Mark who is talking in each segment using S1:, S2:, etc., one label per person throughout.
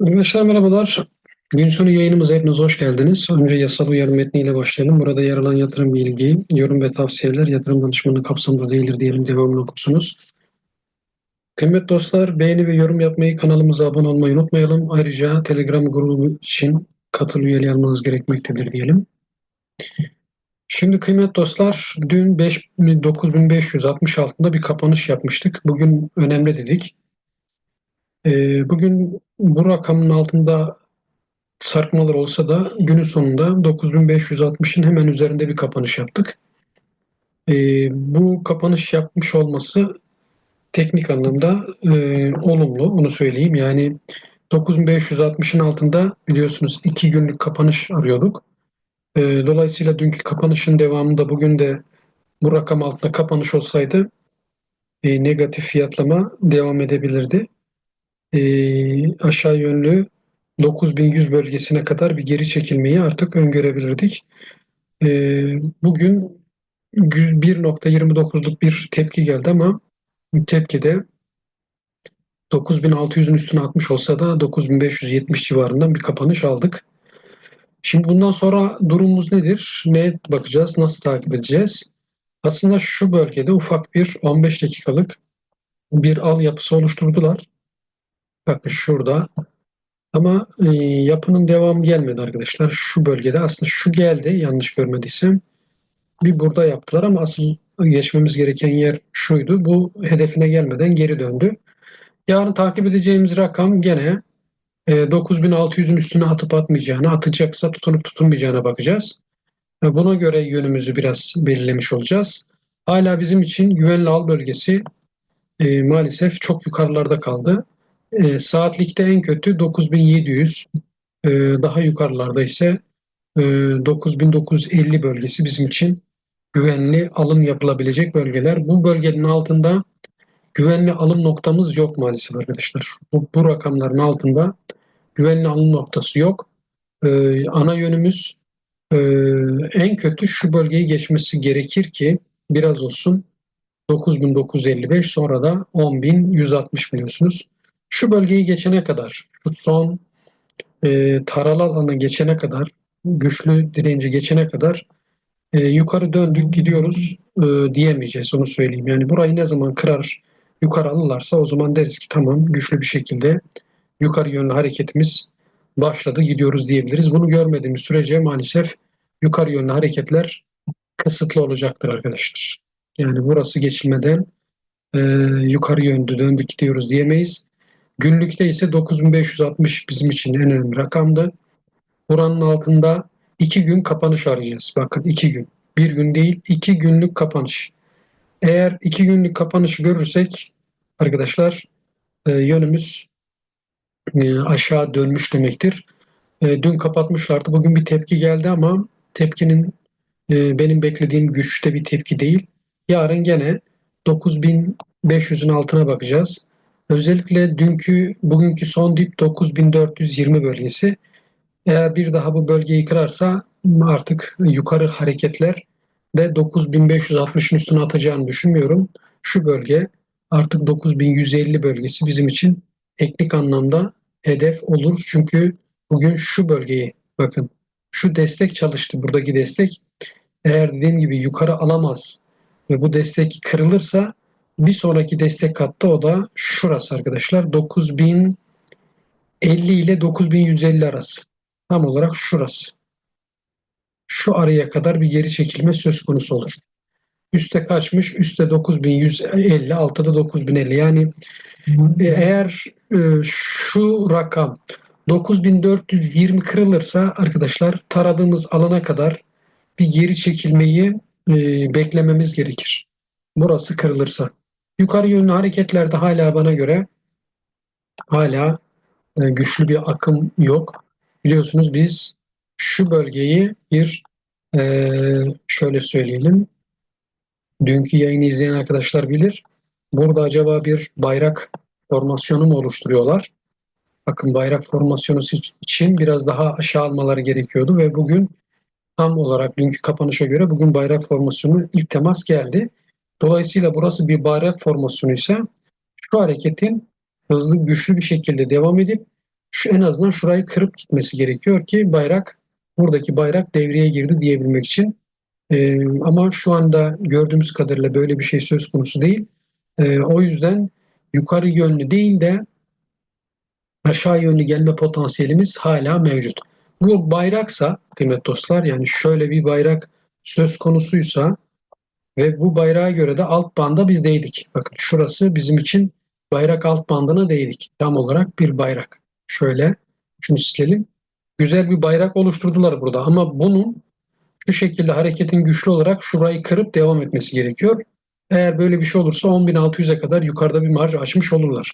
S1: Arkadaşlar merhabalar. Gün sonu yayınımıza hepiniz hoş geldiniz. Önce yasal uyarı metniyle başlayalım. Burada yer alan yatırım bilgi, yorum ve tavsiyeler yatırım danışmanlığı kapsamında değildir diyelim devamını okursunuz. Kıymetli dostlar beğeni ve yorum yapmayı, kanalımıza abone olmayı unutmayalım. Ayrıca Telegram grubu için katıl üyeliği almanız gerekmektedir diyelim. Şimdi kıymetli dostlar dün 5, 9560 altında bir kapanış yapmıştık. Bugün önemli dedik. Ee, bugün bu rakamın altında sarkmalar olsa da günün sonunda 9560'ın hemen üzerinde bir kapanış yaptık. Ee, bu kapanış yapmış olması teknik anlamda e, olumlu, onu söyleyeyim. Yani 9560'ın altında biliyorsunuz iki günlük kapanış arıyorduk. E, dolayısıyla dünkü kapanışın devamında bugün de bu rakam altında kapanış olsaydı e, negatif fiyatlama devam edebilirdi. E, aşağı yönlü 9100 bölgesine kadar bir geri çekilmeyi artık öngörebilirdik. E, bugün 1.29'luk bir tepki geldi ama tepkide 9600'ün üstüne atmış olsa da 9570 civarından bir kapanış aldık. Şimdi bundan sonra durumumuz nedir? Ne bakacağız? Nasıl takip edeceğiz? Aslında şu bölgede ufak bir 15 dakikalık bir al yapısı oluşturdular. Bakın şurada. Ama e, yapının devamı gelmedi arkadaşlar. Şu bölgede aslında şu geldi yanlış görmediysem. Bir burada yaptılar ama asıl geçmemiz gereken yer şuydu. Bu hedefine gelmeden geri döndü. Yarın takip edeceğimiz rakam gene e, 9600'ün üstüne atıp atmayacağını, atacaksa tutunup tutunmayacağına bakacağız. E, buna göre yönümüzü biraz belirlemiş olacağız. Hala bizim için güvenli al bölgesi e, maalesef çok yukarılarda kaldı. E, saatlikte en kötü 9700, e, daha yukarılarda ise e, 9950 bölgesi bizim için güvenli alım yapılabilecek bölgeler. Bu bölgenin altında güvenli alım noktamız yok maalesef arkadaşlar. Bu, bu rakamların altında güvenli alım noktası yok. Ee, ana yönümüz e, en kötü şu bölgeyi geçmesi gerekir ki biraz olsun 9955 sonra da 10160 biliyorsunuz. Şu bölgeyi geçene kadar, şu son e, taralı alana geçene kadar, güçlü direnci geçene kadar e, yukarı döndük gidiyoruz e, diyemeyeceğiz onu söyleyeyim. Yani burayı ne zaman kırar yukarı alırlarsa o zaman deriz ki tamam güçlü bir şekilde yukarı yönlü hareketimiz başladı gidiyoruz diyebiliriz. Bunu görmediğimiz sürece maalesef yukarı yönlü hareketler kısıtlı olacaktır arkadaşlar. Yani burası geçilmeden e, yukarı yönlü döndük gidiyoruz diyemeyiz. Günlükte ise 9560 bizim için en önemli rakamdı. Buranın altında iki gün kapanış arayacağız. Bakın iki gün. Bir gün değil iki günlük kapanış. Eğer iki günlük kapanışı görürsek arkadaşlar e, yönümüz e, aşağı dönmüş demektir. E, dün kapatmışlardı. Bugün bir tepki geldi ama tepkinin e, benim beklediğim güçte bir tepki değil. Yarın gene 9500'ün altına bakacağız. Özellikle dünkü, bugünkü son dip 9420 bölgesi. Eğer bir daha bu bölgeyi kırarsa artık yukarı hareketler de 9560'ın üstüne atacağını düşünmüyorum. Şu bölge artık 9150 bölgesi bizim için teknik anlamda hedef olur. Çünkü bugün şu bölgeyi bakın şu destek çalıştı buradaki destek. Eğer dediğim gibi yukarı alamaz ve bu destek kırılırsa bir sonraki destek katta o da şurası arkadaşlar 9050 ile 9150 arası. Tam olarak şurası. Şu araya kadar bir geri çekilme söz konusu olur. Üste kaçmış? Üste 9150, altta da 9050. Yani e, eğer e, şu rakam 9420 kırılırsa arkadaşlar taradığımız alana kadar bir geri çekilmeyi e, beklememiz gerekir. Burası kırılırsa. Yukarı yönlü hareketlerde hala bana göre hala e, güçlü bir akım yok. Biliyorsunuz biz şu bölgeyi bir e, şöyle söyleyelim. Dünkü yayını izleyen arkadaşlar bilir. Burada acaba bir bayrak formasyonu mu oluşturuyorlar? Bakın bayrak formasyonu için biraz daha aşağı almaları gerekiyordu ve bugün tam olarak dünkü kapanışa göre bugün bayrak formasyonu ilk temas geldi. Dolayısıyla burası bir bayrak formasyonu ise şu hareketin hızlı güçlü bir şekilde devam edip şu, en azından şurayı kırıp gitmesi gerekiyor ki bayrak buradaki bayrak devreye girdi diyebilmek için. E, ama şu anda gördüğümüz kadarıyla böyle bir şey söz konusu değil. E, o yüzden yukarı yönlü değil de aşağı yönlü gelme potansiyelimiz hala mevcut. Bu bayraksa kıymetli dostlar yani şöyle bir bayrak söz konusuysa ve bu bayrağa göre de alt banda biz değdik. Bakın şurası bizim için bayrak alt bandına değdik. Tam olarak bir bayrak. Şöyle şunu silelim. Güzel bir bayrak oluşturdular burada ama bunun şu şekilde hareketin güçlü olarak şurayı kırıp devam etmesi gerekiyor. Eğer böyle bir şey olursa 10.600'e kadar yukarıda bir marj açmış olurlar.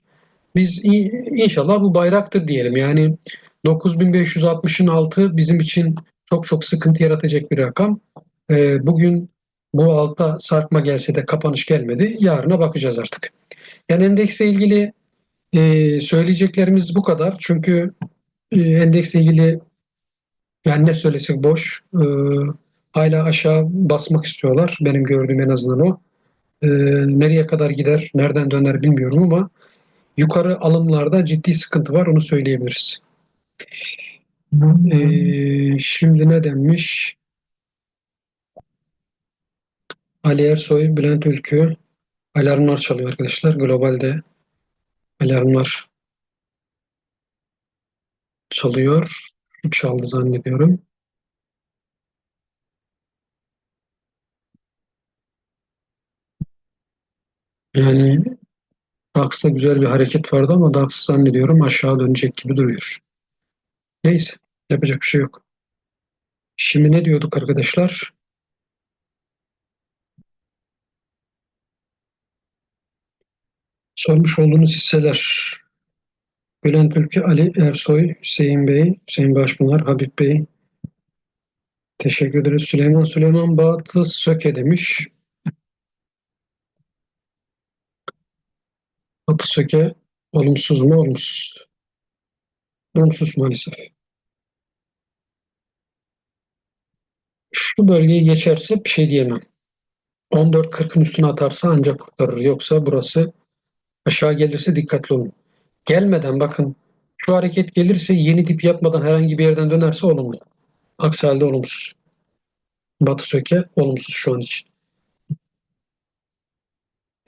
S1: Biz inşallah bu bayraktır diyelim. Yani 9560'ın altı bizim için çok çok sıkıntı yaratacak bir rakam. Ee, bugün bu alta sarkma gelse de kapanış gelmedi. Yarına bakacağız artık. Yani endeksle ilgili e, söyleyeceklerimiz bu kadar. Çünkü e, endeksle ilgili yani ne söylesek boş. E, hala aşağı basmak istiyorlar. Benim gördüğüm en azından o. E, nereye kadar gider, nereden döner bilmiyorum ama yukarı alımlarda ciddi sıkıntı var. Onu söyleyebiliriz. E, şimdi ne denmiş? Ali Ersoy, Bülent Ülkü alarmlar çalıyor arkadaşlar. Globalde alarmlar çalıyor. Çaldı zannediyorum. Yani DAX'ta güzel bir hareket vardı ama DAX zannediyorum aşağı dönecek gibi duruyor. Neyse yapacak bir şey yok. Şimdi ne diyorduk arkadaşlar? Sormuş olduğunuz hisseler. Bülent Ülke, Ali Ersoy, Hüseyin Bey, Hüseyin Başpınar, Habib Bey. Teşekkür ederiz. Süleyman Süleyman Bağatlı Söke demiş. Batı Söke olumsuz mu? Olumsuz. Olumsuz maalesef. Şu bölgeyi geçerse bir şey diyemem. 14.40'ın üstüne atarsa ancak kurtarır. Yoksa burası aşağı gelirse dikkatli olun. Gelmeden bakın şu hareket gelirse yeni dip yapmadan herhangi bir yerden dönerse olumlu. Aksi halde olumsuz. Batı söke olumsuz şu an için.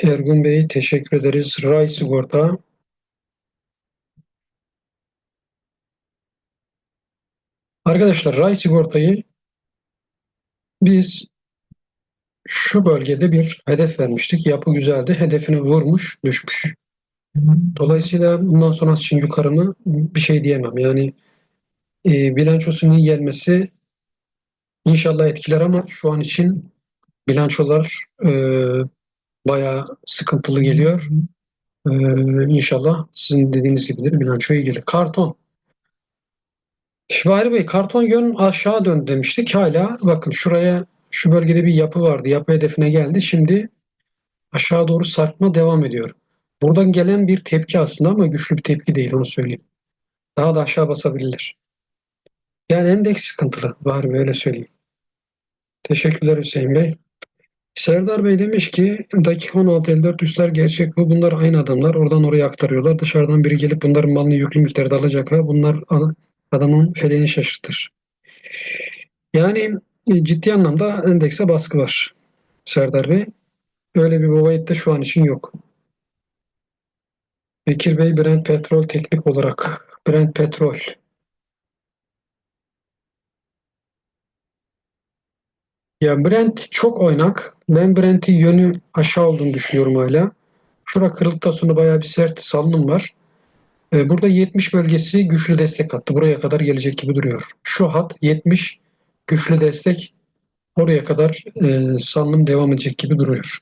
S1: Ergun Bey teşekkür ederiz. Ray Sigorta. Arkadaşlar Ray Sigorta'yı biz şu bölgede bir hedef vermiştik. Yapı güzeldi. Hedefini vurmuş, düşmüş. Dolayısıyla bundan sonrası için yukarı mı bir şey diyemem. Yani e, bilançosunun iyi gelmesi inşallah etkiler ama şu an için bilançolar e, bayağı sıkıntılı geliyor. E, inşallah sizin dediğiniz gibidir. Bilanço iyi gelir. Karton. Şibari Bey karton yön aşağı döndü demiştik. Hala bakın şuraya şu bölgede bir yapı vardı. Yapı hedefine geldi. Şimdi aşağı doğru sarkma devam ediyor. Buradan gelen bir tepki aslında ama güçlü bir tepki değil onu söyleyeyim. Daha da aşağı basabilirler. Yani endeks sıkıntılı. Var mı öyle söyleyeyim. Teşekkürler Hüseyin Bey. Serdar Bey demiş ki dakika 16.54 üstler gerçek bu. Bunlar aynı adamlar. Oradan oraya aktarıyorlar. Dışarıdan biri gelip bunların malını yüklü miktarda alacak ha. Bunlar adamın feleğini şaşırtır. Yani ciddi anlamda endekse baskı var Serdar Bey. Öyle bir bobait de şu an için yok. Bekir Bey Brent Petrol teknik olarak Brent Petrol Ya Brent çok oynak. Ben Brent'i yönü aşağı olduğunu düşünüyorum hala. Şura kırıldıktan sonra bayağı bir sert salınım var. Ee, burada 70 bölgesi güçlü destek attı. Buraya kadar gelecek gibi duruyor. Şu hat 70 güçlü destek oraya kadar e, salınım devam edecek gibi duruyor.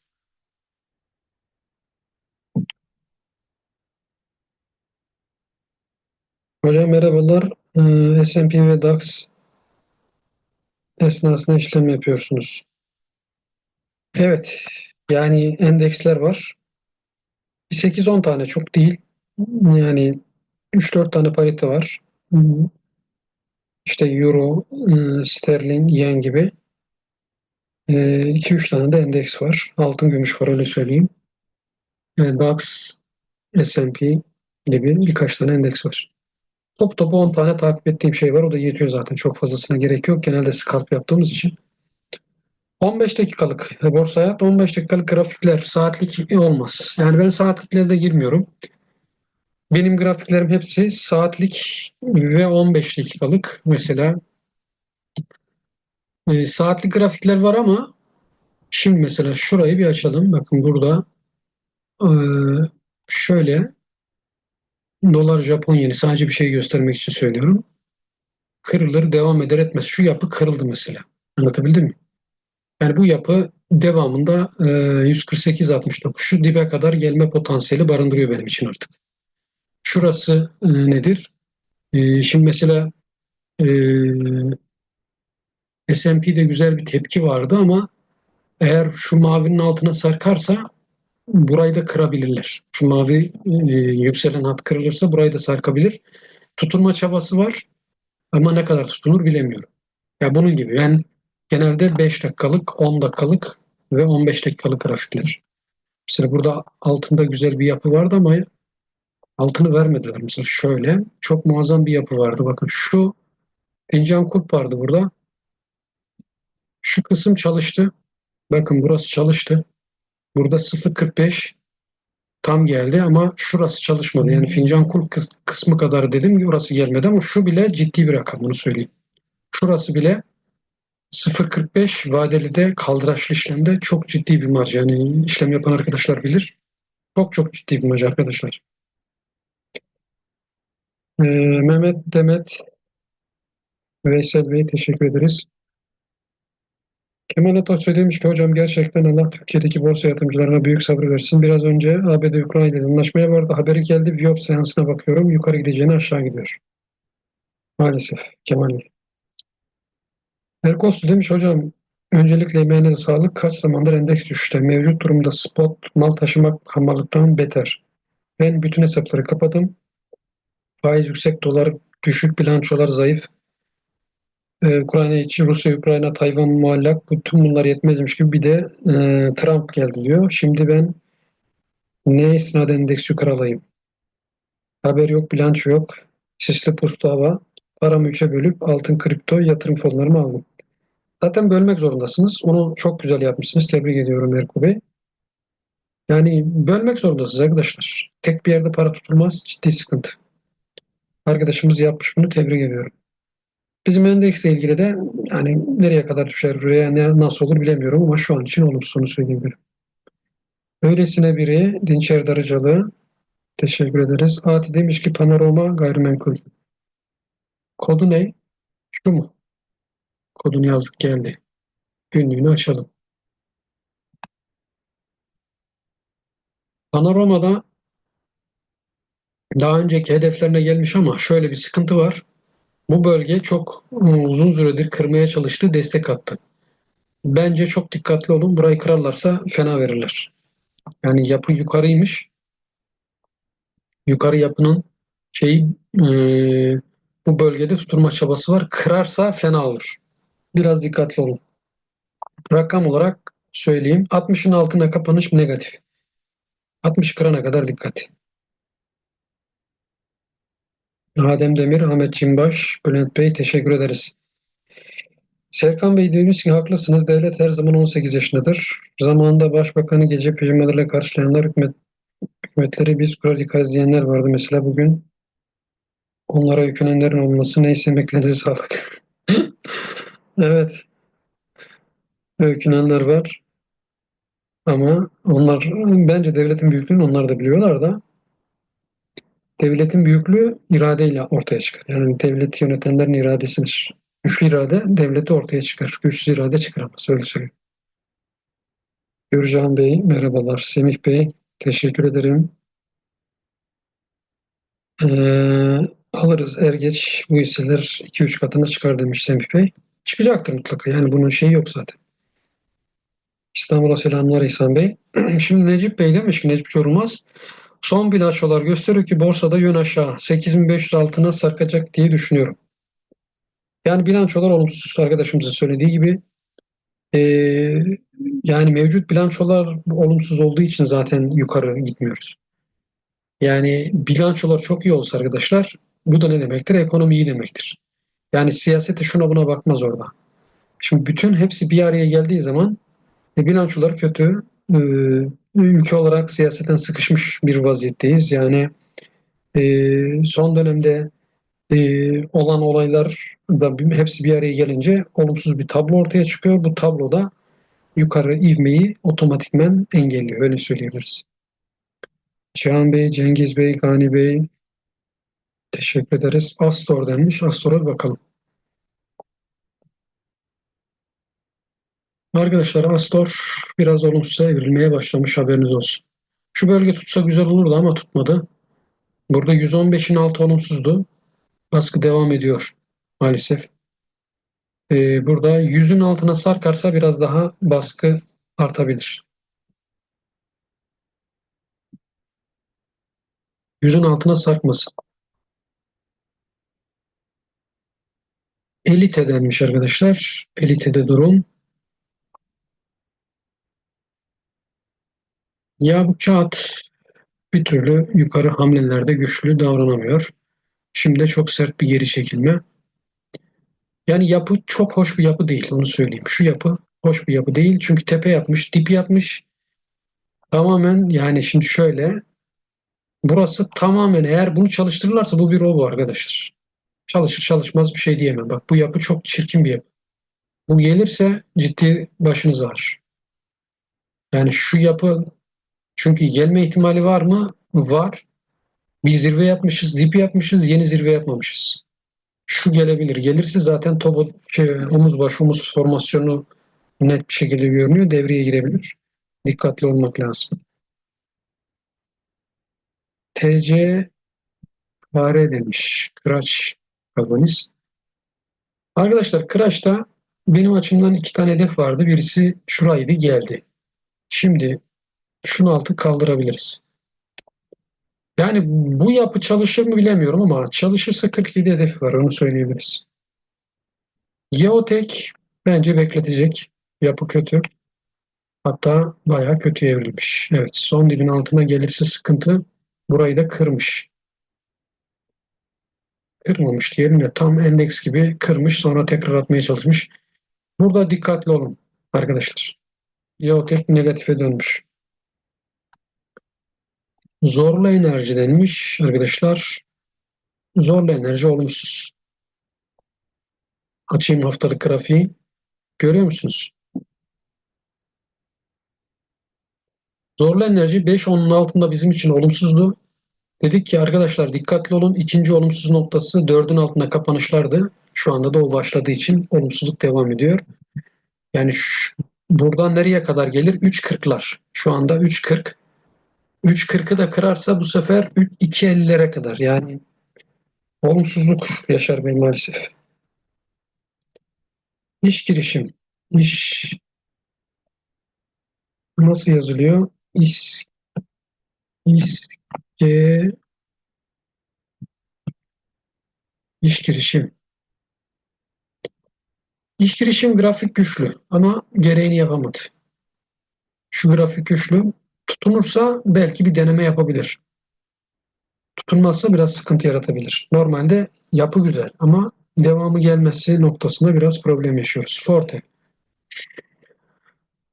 S1: Hocam merhabalar. Ee, S&P ve DAX esnasında işlem yapıyorsunuz. Evet. Yani endeksler var. 8-10 tane çok değil. Yani 3-4 tane parite var. İşte Euro, ıı, Sterling, Yen gibi. 2-3 tane de endeks var. Altın, gümüş var öyle söyleyeyim. DAX, S&P gibi birkaç tane endeks var. Top topu 10 tane takip ettiğim şey var. O da yetiyor zaten. Çok fazlasına gerek yok. Genelde scalp yaptığımız için. 15 dakikalık borsa hayat, 15 dakikalık grafikler, saatlik olmaz. Yani ben saatliklere de girmiyorum. Benim grafiklerim hepsi saatlik ve 15 dakikalık. Mesela e, saatlik grafikler var ama şimdi mesela şurayı bir açalım. Bakın burada e, şöyle dolar Japon yeni sadece bir şey göstermek için söylüyorum. Kırılır devam eder etmez. Şu yapı kırıldı mesela. Anlatabildim mi? Yani bu yapı devamında e, 148-69 şu dibe kadar gelme potansiyeli barındırıyor benim için artık. Şurası e, nedir? E, şimdi mesela e, S&P'de güzel bir tepki vardı ama eğer şu mavinin altına sarkarsa burayı da kırabilirler. Şu mavi e, yükselen hat kırılırsa burayı da sarkabilir. Tutunma çabası var ama ne kadar tutunur bilemiyorum. Ya bunun gibi. Yani genelde 5 dakikalık, 10 dakikalık ve 15 dakikalık grafikler. Mesela burada altında güzel bir yapı vardı ama altını vermediler. Mesela şöyle çok muazzam bir yapı vardı. Bakın şu fincan kulp vardı burada. Şu kısım çalıştı. Bakın burası çalıştı. Burada 0.45 tam geldi ama şurası çalışmadı. Yani fincan kulp kısmı kadar dedim ki orası gelmedi ama şu bile ciddi bir rakam bunu söyleyeyim. Şurası bile 0.45 vadeli de kaldıraçlı işlemde çok ciddi bir marj. Yani işlem yapan arkadaşlar bilir. Çok çok ciddi bir marj arkadaşlar. Ee, Mehmet Demet Veysel Bey teşekkür ederiz. Kemal Atatürk demiş ki hocam gerçekten Allah Türkiye'deki borsa yatırımcılarına büyük sabır versin. Biraz önce ABD Ukrayna ile anlaşmaya vardı. Haberi geldi. Viyop seansına bakıyorum. Yukarı gideceğini aşağı gidiyor. Maalesef Kemal Bey. Erkosu demiş hocam öncelikle emeğinize sağlık. Kaç zamandır endeks düşüşte. Mevcut durumda spot mal taşımak hamallıktan beter. Ben bütün hesapları kapadım. Faiz yüksek, dolar düşük, bilançolar zayıf. Ee, Ukrayna için Rusya, Ukrayna, Tayvan muallak. Bütün bunlar yetmezmiş gibi bir de e, Trump geldi diyor. Şimdi ben ne istinaden endeks yukarı alayım? Haber yok, bilanço yok. Sisli pustu hava. Paramı üçe bölüp altın kripto yatırım fonlarımı aldım. Zaten bölmek zorundasınız. Onu çok güzel yapmışsınız. Tebrik ediyorum Erko Bey. Yani bölmek zorundasınız arkadaşlar. Tek bir yerde para tutulmaz. Ciddi sıkıntı. Arkadaşımız yapmış bunu. Tebrik ediyorum. Bizim endeksle ilgili de yani nereye kadar düşer veya nasıl olur bilemiyorum ama şu an için olumsuzunu söyleyebilirim. Öylesine biri Dinçer Darıcalı teşekkür ederiz. Ati demiş ki panorama gayrimenkul. Kodu ne? Şu mu? Kodunu yazdık geldi. Günlüğünü açalım. Panoramada daha önceki hedeflerine gelmiş ama şöyle bir sıkıntı var. Bu bölge çok uzun süredir kırmaya çalıştı, destek attı. Bence çok dikkatli olun. Burayı kırarlarsa fena verirler. Yani yapı yukarıymış. Yukarı yapının şey e, bu bölgede tutunma çabası var. Kırarsa fena olur. Biraz dikkatli olun. Rakam olarak söyleyeyim. 60'ın altına kapanış negatif. 60 kırana kadar dikkat. Adem Demir, Ahmet Cimbaş, Bülent Bey teşekkür ederiz. Serkan Bey demiş ki haklısınız. Devlet her zaman 18 yaşındadır. Zamanında başbakanı gece pijamalarıyla karşılayanlar hükümet, hükümetleri biz kurar yıkarız diyenler vardı. Mesela bugün onlara yüklenenlerin olması neyse emeklerinize sağlık. evet. Öykünenler var. Ama onlar bence devletin büyüklüğünü onlar da biliyorlar da devletin büyüklüğü iradeyle ortaya çıkar. Yani devleti yönetenlerin iradesidir. Güçlü irade devleti ortaya çıkar. Güçsüz irade çıkaramaz. Öyle söyleyeyim. Gürcan Bey merhabalar. Semih Bey teşekkür ederim. Ee, alırız er geç bu hisseler 2-3 katına çıkar demiş Semih Bey. Çıkacaktır mutlaka. Yani bunun şeyi yok zaten. İstanbul'a selamlar İhsan Bey. Şimdi Necip Bey demiş ki Necip Çorumaz son bilançolar gösteriyor ki borsada yön aşağı 8500 altına sarkacak diye düşünüyorum. Yani bilançolar olumsuz arkadaşımızın söylediği gibi e, yani mevcut bilançolar olumsuz olduğu için zaten yukarı gitmiyoruz. Yani bilançolar çok iyi olsa arkadaşlar Bu da ne demektir? Ekonomi iyi demektir. Yani siyasete şuna buna bakmaz orada. Şimdi bütün hepsi bir araya geldiği zaman e, bilançolar kötü. E, ülke olarak siyaseten sıkışmış bir vaziyetteyiz. Yani e, son dönemde e, olan olaylar da hepsi bir araya gelince olumsuz bir tablo ortaya çıkıyor. Bu tabloda yukarı ivmeyi otomatikmen engelliyor. Öyle söyleyebiliriz. Cihan Bey, Cengiz Bey, Gani Bey teşekkür ederiz. Astor denmiş. Astor'a bakalım. Arkadaşlar Astor biraz olumsuza evrilmeye başlamış haberiniz olsun. Şu bölge tutsa güzel olurdu ama tutmadı. Burada 115'in altı olumsuzdu. Baskı devam ediyor maalesef. Ee, burada 100'ün altına sarkarsa biraz daha baskı artabilir. 100'ün altına sarkmasın. Elite denmiş arkadaşlar. Elite'de durum. Ya bu kağıt bir türlü yukarı hamlelerde güçlü davranamıyor. Şimdi çok sert bir geri çekilme. Yani yapı çok hoş bir yapı değil onu söyleyeyim. Şu yapı hoş bir yapı değil. Çünkü tepe yapmış, dip yapmış. Tamamen yani şimdi şöyle burası tamamen eğer bunu çalıştırırlarsa bu bir robo arkadaşlar. Çalışır çalışmaz bir şey diyemem. Bak bu yapı çok çirkin bir yapı. Bu gelirse ciddi başınız ağrır. Yani şu yapı çünkü gelme ihtimali var mı? Var. Bir zirve yapmışız, dip yapmışız, yeni zirve yapmamışız. Şu gelebilir. Gelirse zaten topu, şey, omuz baş omuz formasyonu net bir şekilde görünüyor. Devreye girebilir. Dikkatli olmak lazım. TC fare demiş. Kıraç karboniz. Arkadaşlar Kıraç'ta benim açımdan iki tane hedef vardı. Birisi şuraydı geldi. Şimdi şunu altı kaldırabiliriz. Yani bu yapı çalışır mı bilemiyorum ama çalışırsa 47 hedef var onu söyleyebiliriz. Geotek bence bekletecek. Yapı kötü. Hatta bayağı kötü evrilmiş. Evet son dibin altına gelirse sıkıntı. Burayı da kırmış. Kırmamış diyelim de tam endeks gibi kırmış sonra tekrar atmaya çalışmış. Burada dikkatli olun arkadaşlar. Geotek negatife dönmüş. Zorlu enerji denmiş arkadaşlar. Zorlu enerji olumsuz. Açayım haftalık grafiği. Görüyor musunuz? Zorlu enerji 5 onun altında bizim için olumsuzdu. Dedik ki arkadaşlar dikkatli olun. İkinci olumsuz noktası 4'ün altında kapanışlardı. Şu anda da o başladığı için olumsuzluk devam ediyor. Yani şu, buradan nereye kadar gelir? 3.40'lar. Şu anda 3.40. 3.40'ı da kırarsa bu sefer 2.50'lere kadar. Yani olumsuzluk Yaşar Bey maalesef. İş girişim. İş nasıl yazılıyor? İş İşke iş girişim. İş girişim grafik güçlü ama gereğini yapamadı. Şu grafik güçlü. Tutunursa belki bir deneme yapabilir. Tutunmazsa biraz sıkıntı yaratabilir. Normalde yapı güzel ama devamı gelmesi noktasında biraz problem yaşıyoruz. Forte.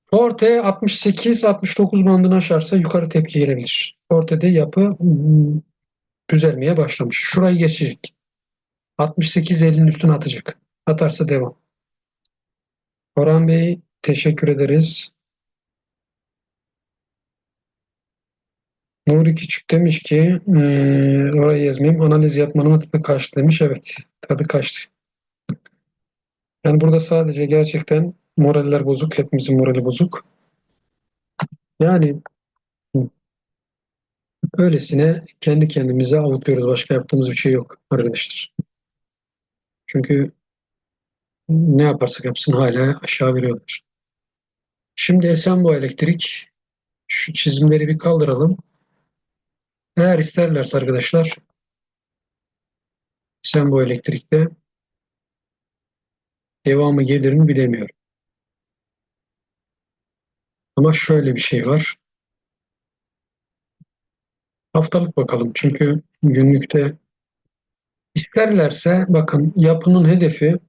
S1: Forte 68-69 bandını aşarsa yukarı tepki gelebilir. Forte'de yapı hmm, düzelmeye başlamış. Şurayı geçecek. 68-50'nin üstüne atacak. Atarsa devam. Orhan Bey teşekkür ederiz. Nuri Küçük demiş ki eee orayı yazmayayım. Analiz yapmanın tadı kaçtı demiş. Evet tadı kaçtı. Yani burada sadece gerçekten moraller bozuk. Hepimizin morali bozuk. Yani öylesine kendi kendimize avutuyoruz. Başka yaptığımız bir şey yok arkadaşlar. Çünkü ne yaparsak yapsın hala aşağı veriyorlar. Şimdi Esenboğa Elektrik şu çizimleri bir kaldıralım. Eğer isterlerse arkadaşlar Esenboğa Elektrik'te devamı gelir mi bilemiyorum. Ama şöyle bir şey var. Haftalık bakalım çünkü günlükte İsterlerse bakın yapının hedefi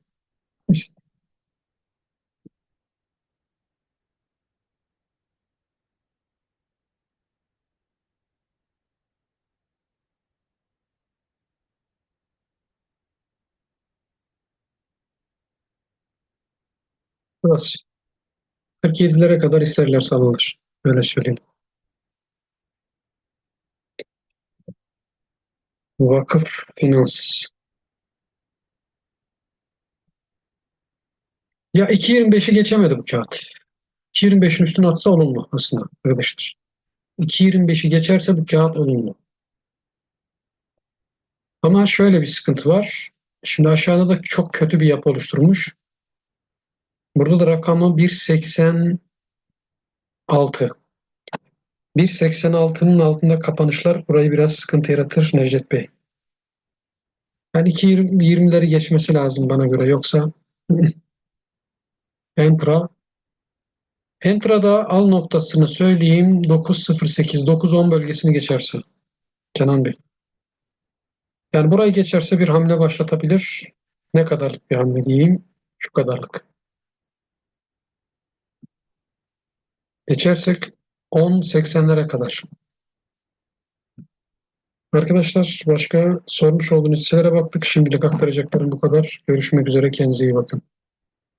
S1: burası. 47'lere kadar isterlerse alınır. Öyle söyleyeyim. Vakıf Finans. Ya 2.25'i geçemedi bu kağıt. 2.25'in üstüne atsa olumlu aslında arkadaşlar. 2.25'i geçerse bu kağıt olumlu. Ama şöyle bir sıkıntı var. Şimdi aşağıda da çok kötü bir yapı oluşturmuş. Burada da rakamı 1.86. 1.86'nın altında kapanışlar burayı biraz sıkıntı yaratır Necdet Bey. Yani 2.20'leri geçmesi lazım bana göre. Yoksa Entra Entra'da al noktasını söyleyeyim 9.08 9.10 bölgesini geçerse Kenan Bey. Yani burayı geçerse bir hamle başlatabilir. Ne kadarlık bir hamle diyeyim? Şu kadarlık. Geçersek 10.80'lere kadar. Arkadaşlar başka sormuş olduğunuz hisselere baktık. Şimdilik aktaracaklarım bu kadar. Görüşmek üzere. Kendinize iyi bakın.